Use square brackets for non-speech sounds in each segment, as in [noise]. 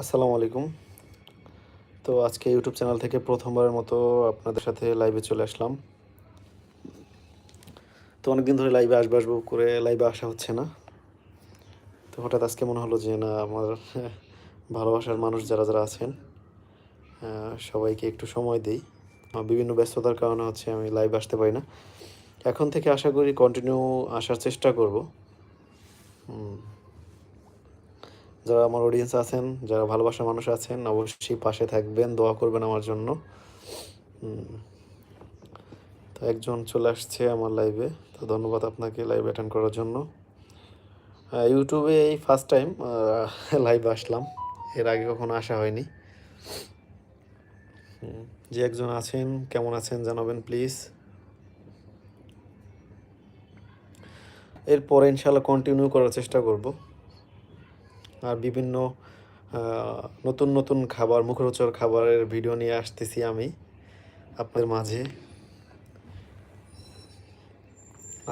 আসসালামু আলাইকুম। তো আজকে ইউটিউব চ্যানেল থেকে প্রথমবারের মতো আপনাদের সাথে লাইভে চলে আসলাম। তো অনেকদিন ধরে লাইভে আসব আসব করে লাইভে আসা হচ্ছে না। তো হঠাৎ আজকে মনে হলো যে না, আমার [laughs] ভালোবাসার মানুষ যারা যারা আছেন সবাইকে একটু সময় দিই। বিভিন্ন ব্যস্ততার কারণে হচ্ছে আমি লাইভ আসতে পারি না। এখন থেকে আশা করি কন্টিনিউ আসার চেষ্টা করব। যারা আমার অডিয়েন্স আছেন, যারা ভালোবাসার মানুষ আছেন, অবশ্যই পাশে থাকবেন, দোয়া করবেন আমার জন্য। তো একজন চলে আসছে আমার লাইভে তো ধন্যবাদ আপনাকে লাইভ অ্যাটেন্ড করার জন্য। ইউটিউবে এই ফার্স্ট টাইম লাইভ আসলাম। এর আগে কখনো আসা হয়নি। যে একজন আছেন, কেমন আছেন জানাবেন প্লিজ এরপরে ইনশাল্লাহ কন্টিনিউ করার চেষ্টা করব। আর বিভিন্ন নতুন নতুন খাবার, মুখরোচক খাবারের ভিডিও নিয়ে আসতেছি আমি আপনাদের মাঝে।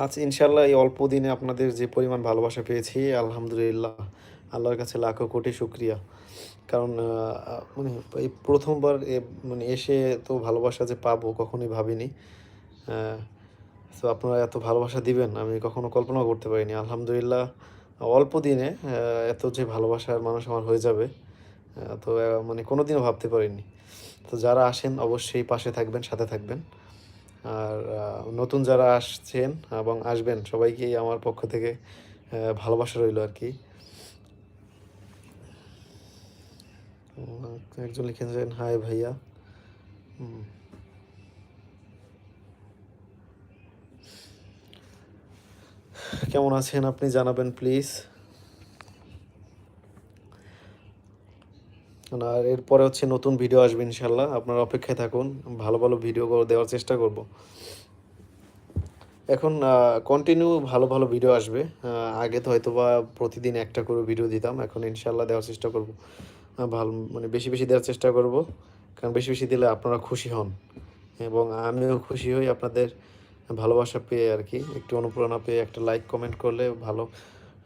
আজ ইনশাল্লাহ এই অল্প দিনে আপনাদের যে পরিমাণ ভালোবাসা পেয়েছি, আলহামদুলিল্লাহ, আল্লাহর কাছে লাখো কোটি শুক্রিয়া। কারণ মানে এই প্রথমবার মানে এসে তো ভালোবাসা যে পাবো কখনোই ভাবিনি। তো আপনারা এত ভালোবাসা দিবেন, আমি কখনো কল্পনা করতে পারিনি। আলহামদুলিল্লাহ অল্প দিনে এত যে ভালোবাসার মানুষ আমার হয়ে যাবে তো মানে কোনো দিনও ভাবতে পারিনি। তো যারা আসেন অবশ্যই পাশে থাকবেন, সাথে থাকবেন। আর নতুন যারা আসছেন এবং আসবেন, সবাইকেই আমার পক্ষ থেকে ভালোবাসা রইল আর কি। একজন লিখেছেন, হাই ভাইয়া হুম। কেমন আছেন আপনি জানাবেন প্লিজ আর এরপরে হচ্ছে নতুন ভিডিও আসবে ইনশাল্লাহ আপনারা অপেক্ষায় থাকুন, ভালো ভালো ভিডিও দেওয়ার চেষ্টা করব। এখন কন্টিনিউ ভালো ভালো ভিডিও আসবে। আগে তো হয়তো বা প্রতিদিন একটা করে ভিডিও দিতাম, এখন ইনশাল্লাহ দেওয়ার চেষ্টা করব। ভালো মানে বেশি বেশি দেওয়ার চেষ্টা করব, কারণ বেশি বেশি দিলে আপনারা খুশি হন। এবং আমিও খুশি হই আপনাদের ভালোবাসা পেয়ে আর কি একটু অনুপ্রেরণা পেয়ে একটা লাইক কমেন্ট করলে ভালো।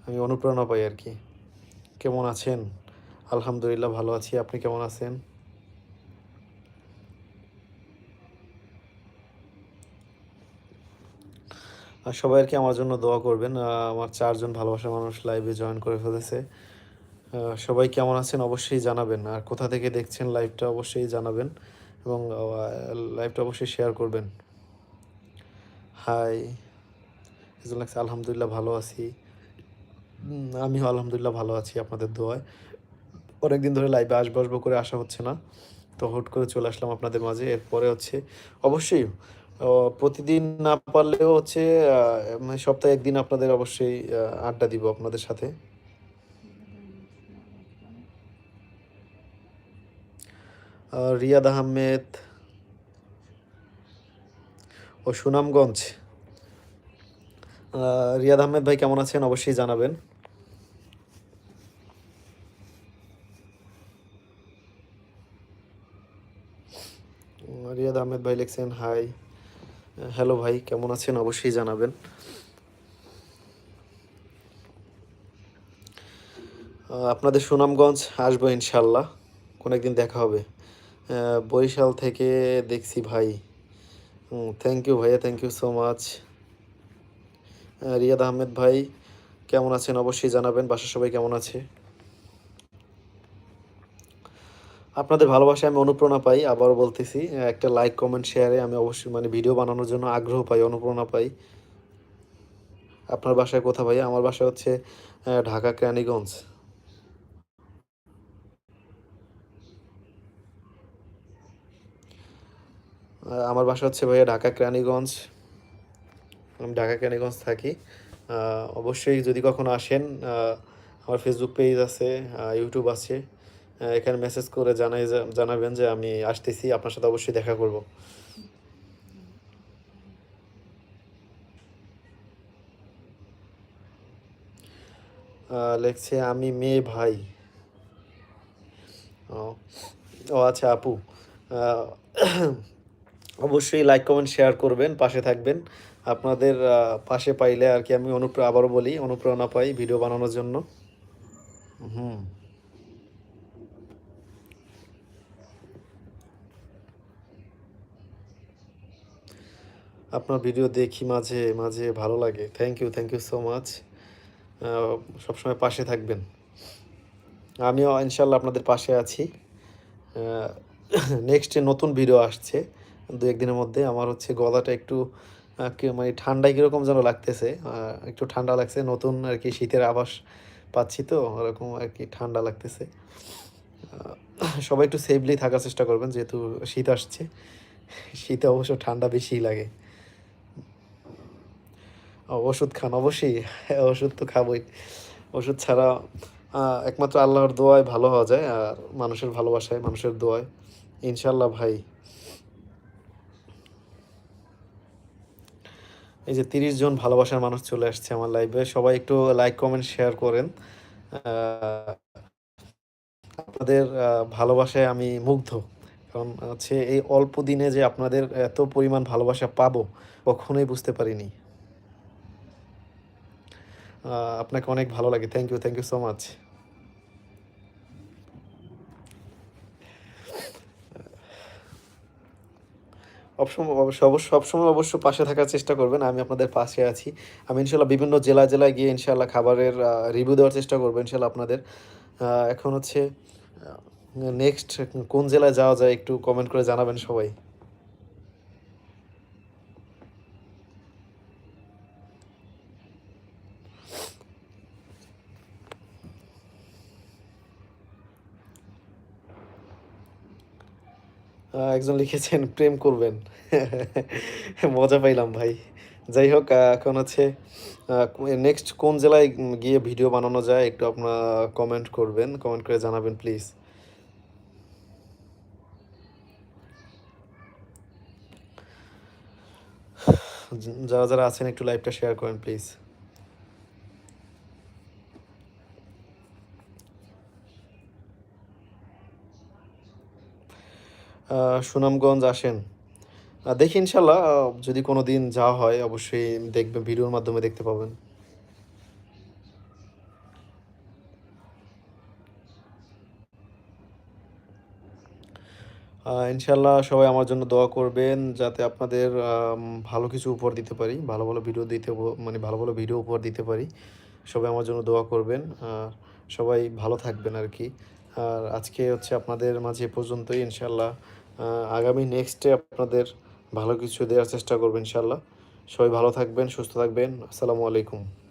আমি অনুপ্রেরণা পাই আর কি কেমন আছেন? আলহামদুলিল্লাহ ভালো আছি। আপনি কেমন আছেন? আর সবাই আর কি আমার জন্য দোয়া করবেন। আমার চারজন ভালোবাসার মানুষ লাইভে জয়েন করে ফেলেছে। সবাই কেমন আছেন অবশ্যই জানাবেন। আর কোথা থেকে দেখছেন লাইভটা অবশ্যই জানাবেন এবং লাইভটা অবশ্যই শেয়ার করবেন। হাই। এজন লাগছে আলহামদুলিল্লাহ ভালো আছি। আমিও আলহামদুলিল্লাহ ভালো আছি আপনাদের দোয়ায়। অনেকদিন ধরে লাইভে আসব আসব করে আসা হচ্ছে না। তো হুট করে চলে আসলাম আপনাদের মাঝে। এরপরে হচ্ছে অবশ্যই প্রতিদিন না পারলেও হচ্ছে মানে সপ্তাহে একদিন আপনাদের অবশ্যই আড্ডা দিব আপনাদের সাথে। রিয়াদ আহমেদ ও সুনামগঞ্জ। রিয়াদ আহমেদ ভাই কেমন আছেন? অবশ্যই জানাবেন। রিয়াদ আহমেদ ভাই লিখছেন, হাই, হ্যালো ভাই, কেমন আছেন? অবশ্যই জানাবেন। আপনাদের সুনামগঞ্জ আসব ইনশাল্লাহ। কোনো একদিন দেখা হবে। বরিশাল থেকে দেখছি ভাই। থ্যাংক ইউ ভাইয়া thank you so much Riyad Ahmed ভাই, কেমন আছেন? অবশ্যই জানাবেন, বাসার সবাই কেমন আছে? আপনাদের ভালোবাসায় আমি অনুপ্রেরণা পাই, আবারও বলতেছি, একটা লাইক কমেন্ট শেয়ারে আমি অবশ্যই মানে ভিডিও বানানোর জন্য আগ্রহ পাই, অনুপ্রেরণা পাই। আপনার বাসায় কোথা ভাই আমার বাসা হচ্ছে ঢাকা, কেরানীগঞ্জ। আমার বাসা হচ্ছে ভাইয়া ঢাকা কেরানীগঞ্জ। আমি ঢাকা কেরানীগঞ্জ থাকি। অবশ্যই যদি কখনো আসেন আমার ফেসবুক পেজ আছে ইউটিউব আছে এখানে মেসেজ করে জানাই জানাবেন যে আমি আসতেছি, আপনার সাথে অবশ্যই দেখা করব। লেখছে, আমি মেয়ে ভাই। ও আচ্ছা আপু। অবশ্যই লাইক কমেন্ট শেয়ার করবেন, পাশে থাকবেন। আপনাদের পাশে পাইলে আর কি আমি অনুপ্র, আবারও বলি, অনুপ্রেরণা পাই ভিডিও বানানোর জন্য। হুম। আপনার ভিডিও দেখি মাঝে মাঝে ভালো লাগে। Thank you thank you so much সবসময় পাশে থাকবেন। আমিও ইনশাল্লাহ আপনাদের পাশে আছি। নেক্সটে [coughs] নতুন ভিডিও আসছে। দু একদিনের মধ্যে আমার হচ্ছে গলাটা একটু মানে ঠান্ডায় কীরকম যেন লাগতেছে একটু ঠান্ডা লাগছে, নতুন আর কি শীতের আভাস পাচ্ছি তো, ওরকম আর কি ঠান্ডা লাগতেছে। সবাই একটু সেফলি থাকার চেষ্টা করবেন, যেহেতু শীত আসছে, শীতে অবশ্য ঠান্ডা বেশিই লাগে। ওষুধ খান অবশ্যই, ওষুধ তো খাবোই। ওষুধ ছাড়া একমাত্র আল্লাহর দোয়ায় ভালো হওয়া যায়, আর মানুষের ভালোবাসায় মানুষের দোয়ায়। ইনশাল্লাহ ভাই। এই যে তিরিশ জন ভালোবাসার মানুষ চলে আসছে আমার লাইভে সবাই একটু লাইক কমেন্ট শেয়ার করেন। আপনাদের ভালোবাসায় আমি মুগ্ধ। কারণ হচ্ছে এই অল্প দিনে যে আপনাদের এত পরিমাণ ভালোবাসা পাবো, কখনোই বুঝতে পারিনি। আপনাকে অনেক ভালো লাগে। Thank you thank you so much অবশ্য সবসময় অবশ্য পাশে থাকার চেষ্টা করবেন। আমি আপনাদের পাশে আছি। আমি ইনশাল্লাহ বিভিন্ন জেলা জেলায় গিয়ে ইনশাল্লাহ খাবারের রিভিউ দেওয়ার চেষ্টা করব ইনশাল্লাহ আপনাদের। এখন হচ্ছে নেক্সট কোন জেলায় যাওয়া যায় একটু কমেন্ট করে জানাবেন সবাই। একজন লিখেছেন, প্রেম করবেন। [laughs] মজা পাইলাম ভাই। যাই হোক এখন হচ্ছে নেক্সট কোন জেলায় গিয়ে ভিডিও বানানো যায় একটু আপনার কমেন্ট করবেন। কমেন্ট করে জানাবেন প্লিজ যারা যারা আছেন, একটু লাইভটা শেয়ার করেন প্লিজ সুনামগঞ্জ আসেন। দেখি ইনশাল্লাহ যদি কোনো দিন যাওয়া হয়, অবশ্যই দেখবেন, ভিডিওর মাধ্যমে দেখতে পাবেন। ইনশাল্লাহ সবাই আমার জন্য দোয়া করবেন, যাতে আপনাদের ভালো কিছু উপহার দিতে পারি, ভালো ভালো ভিডিও দিতে মানে ভালো ভালো ভিডিও উপহার দিতে পারি। সবাই আমার জন্য দোয়া করবেন সবাই ভালো থাকবেন আর কি। আর আজকে হচ্ছে আপনাদের মাঝে পর্যন্তই ইনশাল্লাহ আগামী নেক্সটে আপনাদের ভালো কিছু দেওয়ার চেষ্টা করব ইনশাল্লাহ সবাই ভালো থাকবেন, সুস্থ থাকবেন। আসসালামু আলাইকুম।